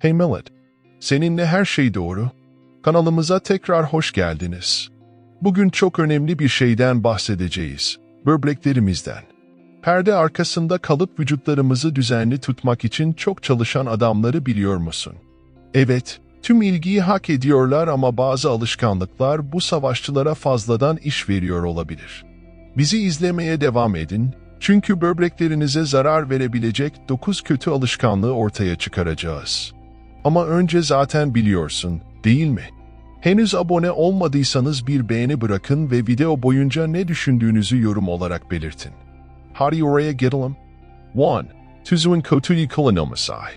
Hey Millet, seninle her şey doğru. Kanalımıza tekrar hoş geldiniz. Bugün çok önemli bir şeyden bahsedeceğiz. Böbreklerimizden. Perde arkasında kalıp vücutlarımızı düzenli tutmak için çok çalışan adamları biliyor musun? Evet, tüm ilgiyi hak ediyorlar ama bazı alışkanlıklar bu savaşçılara fazladan iş veriyor olabilir. Bizi izlemeye devam edin, çünkü böbreklerinize zarar verebilecek 9 kötü alışkanlığı ortaya çıkaracağız. Ama önce zaten biliyorsun, değil mi? Henüz abone olmadıysanız bir beğeni bırakın ve video boyunca ne düşündüğünüzü yorum olarak belirtin. Hadi oraya gelelim. 1. Tuzun kötüyü kullanılmasay.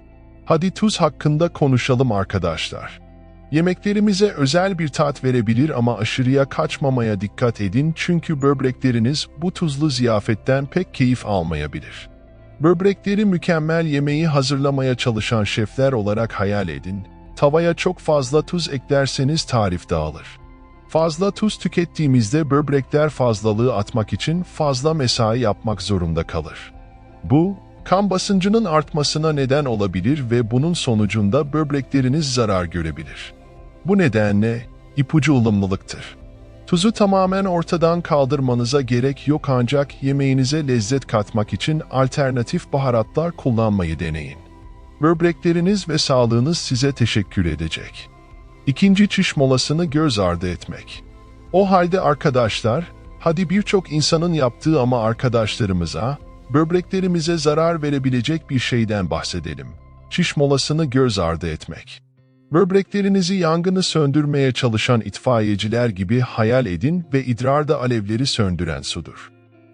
Hadi tuz hakkında konuşalım arkadaşlar. Yemeklerimize özel bir tat verebilir ama aşırıya kaçmamaya dikkat edin çünkü böbrekleriniz bu tuzlu ziyafetten pek keyif almayabilir. Böbrekleri mükemmel yemeği hazırlamaya çalışan şefler olarak hayal edin. Tavaya çok fazla tuz eklerseniz tarif dağılır. Fazla tuz tükettiğimizde böbrekler fazlalığı atmak için fazla mesai yapmak zorunda kalır. Bu, kan basıncının artmasına neden olabilir ve bunun sonucunda böbrekleriniz zarar görebilir. Bu nedenle ipucu ılımlılıktır. Tuzu tamamen ortadan kaldırmanıza gerek yok ancak yemeğinize lezzet katmak için alternatif baharatlar kullanmayı deneyin. Böbrekleriniz ve sağlığınız size teşekkür edecek. İkinci çiş molasını göz ardı etmek. O halde arkadaşlar, hadi birçok insanın yaptığı ama arkadaşlarımıza, böbreklerimize zarar verebilecek bir şeyden bahsedelim. Çiş molasını göz ardı etmek. Böbreklerinizi yangını söndürmeye çalışan itfaiyeciler gibi hayal edin ve idrarda alevleri söndüren sudur.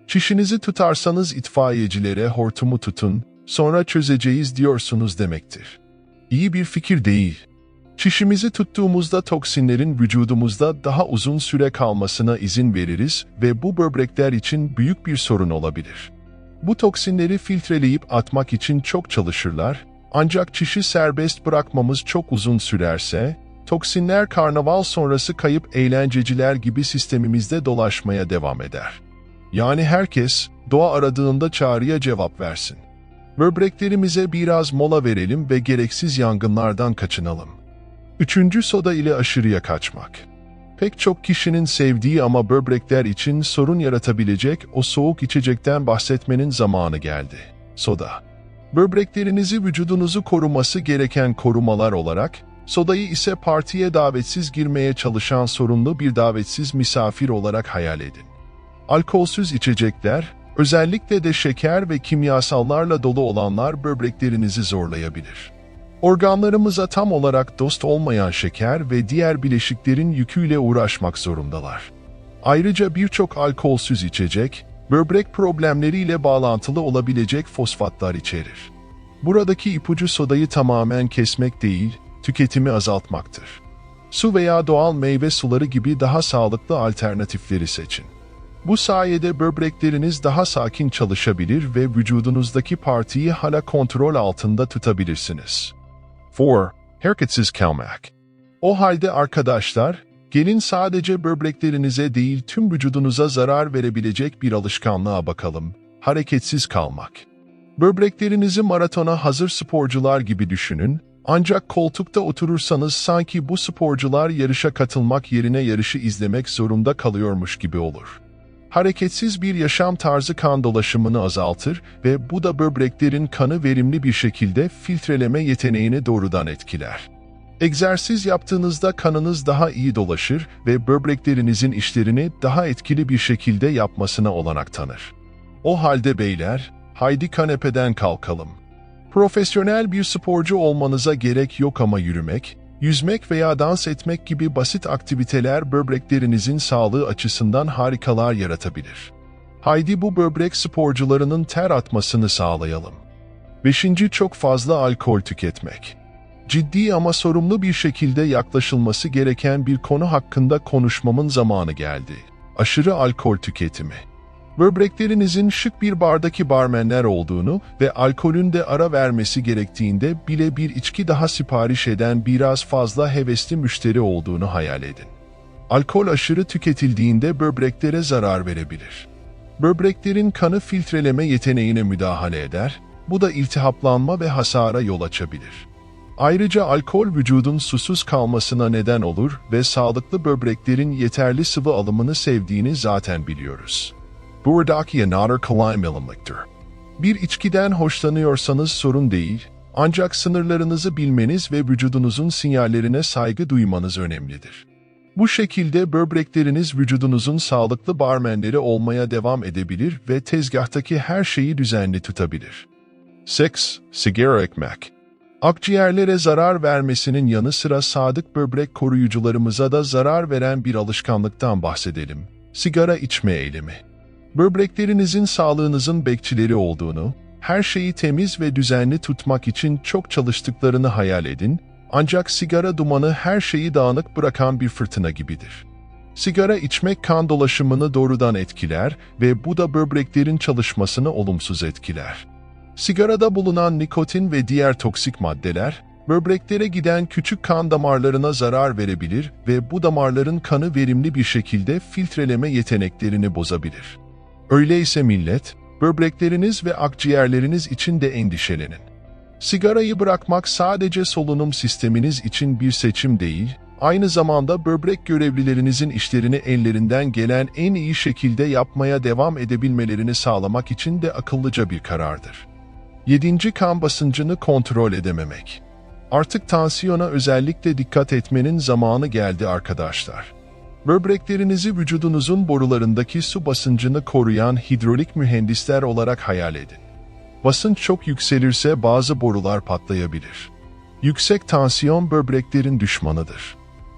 Çişinizi tutarsanız itfaiyecilere hortumu tutun, sonra çözeceğiz diyorsunuz demektir. İyi bir fikir değil. Çişimizi tuttuğumuzda toksinlerin vücudumuzda daha uzun süre kalmasına izin veririz ve bu böbrekler için büyük bir sorun olabilir. Bu toksinleri filtreleyip atmak için çok çalışırlar, ancak çişi serbest bırakmamız çok uzun sürerse, toksinler karnaval sonrası kayıp eğlenceciler gibi sistemimizde dolaşmaya devam eder. Yani herkes doğa aradığında çağrıya cevap versin. Böbreklerimize biraz mola verelim ve gereksiz yangınlardan kaçınalım. Üçüncü soda ile aşırıya kaçmak. Pek çok kişinin sevdiği ama böbrekler için sorun yaratabilecek o soğuk içecekten bahsetmenin zamanı geldi. Soda. Böbreklerinizi vücudunuzu koruması gereken korumalar olarak, sodayı ise partiye davetsiz girmeye çalışan sorunlu bir davetsiz misafir olarak hayal edin. Alkolsüz içecekler, özellikle de şeker ve kimyasallarla dolu olanlar böbreklerinizi zorlayabilir. Organlarımıza tam olarak dost olmayan şeker ve diğer bileşiklerin yüküyle uğraşmak zorundalar. Ayrıca birçok alkolsüz içecek, böbrek problemleriyle bağlantılı olabilecek fosfatlar içerir. Buradaki ipucu sodayı tamamen kesmek değil, tüketimi azaltmaktır. Su veya doğal meyve suları gibi daha sağlıklı alternatifleri seçin. Bu sayede böbrekleriniz daha sakin çalışabilir ve vücudunuzdaki partiyi hala kontrol altında tutabilirsiniz. 4. Hareketsiz kalmak. O halde arkadaşlar, gelin sadece böbreklerinize değil tüm vücudunuza zarar verebilecek bir alışkanlığa bakalım. Hareketsiz kalmak. Böbreklerinizi maratona hazır sporcular gibi düşünün, ancak koltukta oturursanız sanki bu sporcular yarışa katılmak yerine yarışı izlemek zorunda kalıyormuş gibi olur. Hareketsiz bir yaşam tarzı kan dolaşımını azaltır ve bu da böbreklerin kanı verimli bir şekilde filtreleme yeteneğini doğrudan etkiler. Egzersiz yaptığınızda kanınız daha iyi dolaşır ve böbreklerinizin işlerini daha etkili bir şekilde yapmasına olanak tanır. O halde beyler, haydi kanepeden kalkalım. Profesyonel bir sporcu olmanıza gerek yok ama yürümek, yüzmek veya dans etmek gibi basit aktiviteler böbreklerinizin sağlığı açısından harikalar yaratabilir. Haydi bu böbrek sporcularının ter atmasını sağlayalım. 5. Çok fazla alkol tüketmek. Ciddi ama sorumlu bir şekilde yaklaşılması gereken bir konu hakkında konuşmamın zamanı geldi. Aşırı alkol tüketimi. Böbreklerinizin şık bir bardaki barmenler olduğunu ve alkolün de ara vermesi gerektiğinde bile bir içki daha sipariş eden biraz fazla hevesli müşteri olduğunu hayal edin. Alkol aşırı tüketildiğinde böbreklere zarar verebilir. Böbreklerin kanı filtreleme yeteneğine müdahale eder, bu da iltihaplanma ve hasara yol açabilir. Ayrıca alkol vücudun susuz kalmasına neden olur ve sağlıklı böbreklerin yeterli sıvı alımını sevdiğini zaten biliyoruz. Buradaki another kalimelimliktir. Bir içkiden hoşlanıyorsanız sorun değil, ancak sınırlarınızı bilmeniz ve vücudunuzun sinyallerine saygı duymanız önemlidir. Bu şekilde böbrekleriniz vücudunuzun sağlıklı barmenleri olmaya devam edebilir ve tezgahtaki her şeyi düzenli tutabilir. Seks, sigara ekmek. Akciğerlere zarar vermesinin yanı sıra sadık böbrek koruyucularımıza da zarar veren bir alışkanlıktan bahsedelim. Sigara içme eylemi. Böbreklerinizin sağlığınızın bekçileri olduğunu, her şeyi temiz ve düzenli tutmak için çok çalıştıklarını hayal edin, ancak sigara dumanı her şeyi dağınık bırakan bir fırtına gibidir. Sigara içmek kan dolaşımını doğrudan etkiler ve bu da böbreklerin çalışmasını olumsuz etkiler. Sigarada bulunan nikotin ve diğer toksik maddeler, böbreklere giden küçük kan damarlarına zarar verebilir ve bu damarların kanı verimli bir şekilde filtreleme yeteneklerini bozabilir. Öyleyse millet, böbrekleriniz ve akciğerleriniz için de endişelenin. Sigarayı bırakmak sadece solunum sisteminiz için bir seçim değil, aynı zamanda böbrek görevlilerinizin işlerini ellerinden gelen en iyi şekilde yapmaya devam edebilmelerini sağlamak için de akıllıca bir karardır. 7. Kan basıncını kontrol edememek. Artık tansiyona özellikle dikkat etmenin zamanı geldi arkadaşlar. Böbreklerinizi vücudunuzun borularındaki su basıncını koruyan hidrolik mühendisler olarak hayal edin. Basınç çok yükselirse bazı borular patlayabilir. Yüksek tansiyon böbreklerin düşmanıdır.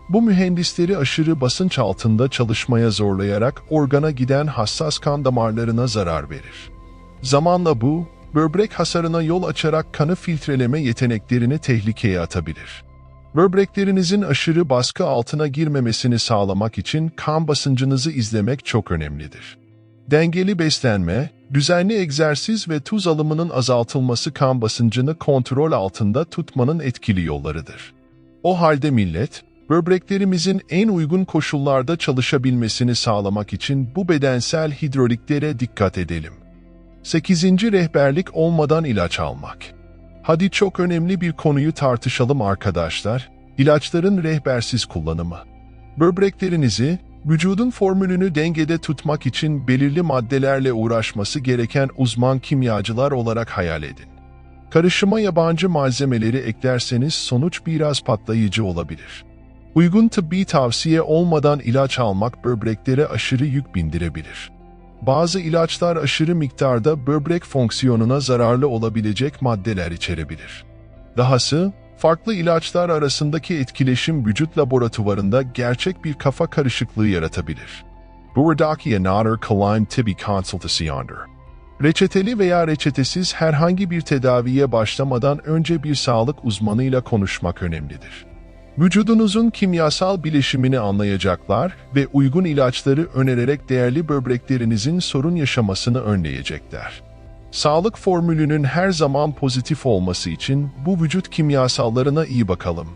Bu mühendisleri aşırı basınç altında çalışmaya zorlayarak organa giden hassas kan damarlarına zarar verir. Zamanla bu, böbrek hasarına yol açarak kanı filtreleme yeteneklerini tehlikeye atabilir. Böbreklerinizin aşırı baskı altına girmemesini sağlamak için kan basıncınızı izlemek çok önemlidir. Dengeli beslenme, düzenli egzersiz ve tuz alımının azaltılması kan basıncını kontrol altında tutmanın etkili yollarıdır. O halde millet, böbreklerimizin en uygun koşullarda çalışabilmesini sağlamak için bu bedensel hidroliklere dikkat edelim. 8. Rehberlik olmadan ilaç almak. Hadi çok önemli bir konuyu tartışalım arkadaşlar. İlaçların rehbersiz kullanımı. Böbreklerinizi, vücudun formülünü dengede tutmak için belirli maddelerle uğraşması gereken uzman kimyacılar olarak hayal edin. Karışıma yabancı malzemeleri eklerseniz sonuç biraz patlayıcı olabilir. Uygun tıbbi tavsiye olmadan ilaç almak böbreklere aşırı yük bindirebilir. Bazı ilaçlar aşırı miktarda böbrek fonksiyonuna zararlı olabilecek maddeler içerebilir. Dahası, farklı ilaçlar arasındaki etkileşim vücut laboratuvarında gerçek bir kafa karışıklığı yaratabilir. Buradaki another kalim tibi konsultasyondur. Reçeteli veya reçetesiz herhangi bir tedaviye başlamadan önce bir sağlık uzmanıyla konuşmak önemlidir. Vücudunuzun kimyasal bileşimini anlayacaklar ve uygun ilaçları önererek değerli böbreklerinizin sorun yaşamasını önleyecekler. Sağlık formülünün her zaman pozitif olması için bu vücut kimyasallarına iyi bakalım.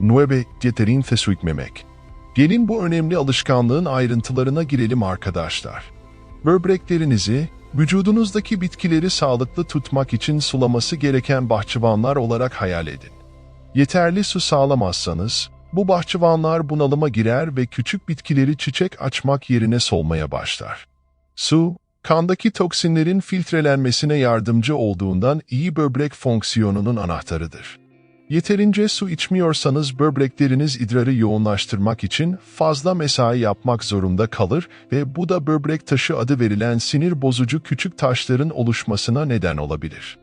9. Yeterin fesükmemek. Gelin bu önemli alışkanlığın ayrıntılarına girelim arkadaşlar. Böbreklerinizi, vücudunuzdaki bitkileri sağlıklı tutmak için sulaması gereken bahçıvanlar olarak hayal edin. Yeterli su sağlamazsanız, bu bahçıvanlar bunalıma girer ve küçük bitkileri çiçek açmak yerine solmaya başlar. Su, kandaki toksinlerin filtrelenmesine yardımcı olduğundan iyi böbrek fonksiyonunun anahtarıdır. Yeterince su içmiyorsanız böbrekleriniz idrarı yoğunlaştırmak için fazla mesai yapmak zorunda kalır ve bu da böbrek taşı adı verilen sinir bozucu küçük taşların oluşmasına neden olabilir.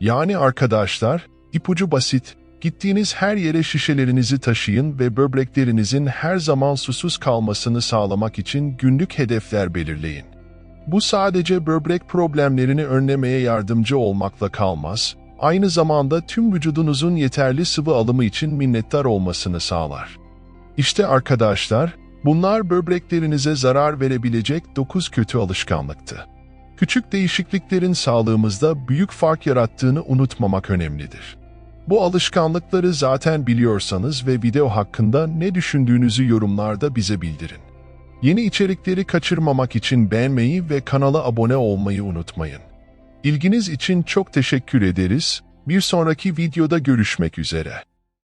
Yani arkadaşlar, ipucu basit, Gittiğiniz her yere şişelerinizi taşıyın ve böbreklerinizin her zaman susuz kalmasını sağlamak için günlük hedefler belirleyin. Bu sadece böbrek problemlerini önlemeye yardımcı olmakla kalmaz, aynı zamanda tüm vücudunuzun yeterli sıvı alımı için minnettar olmasını sağlar. İşte arkadaşlar, bunlar böbreklerinize zarar verebilecek 9 kötü alışkanlıktı. Küçük değişikliklerin sağlığımızda büyük fark yarattığını unutmamak önemlidir. Bu alışkanlıkları zaten biliyorsanız ve video hakkında ne düşündüğünüzü yorumlarda bize bildirin. Yeni içerikleri kaçırmamak için beğenmeyi ve kanala abone olmayı unutmayın. İlginiz için çok teşekkür ederiz. Bir sonraki videoda görüşmek üzere.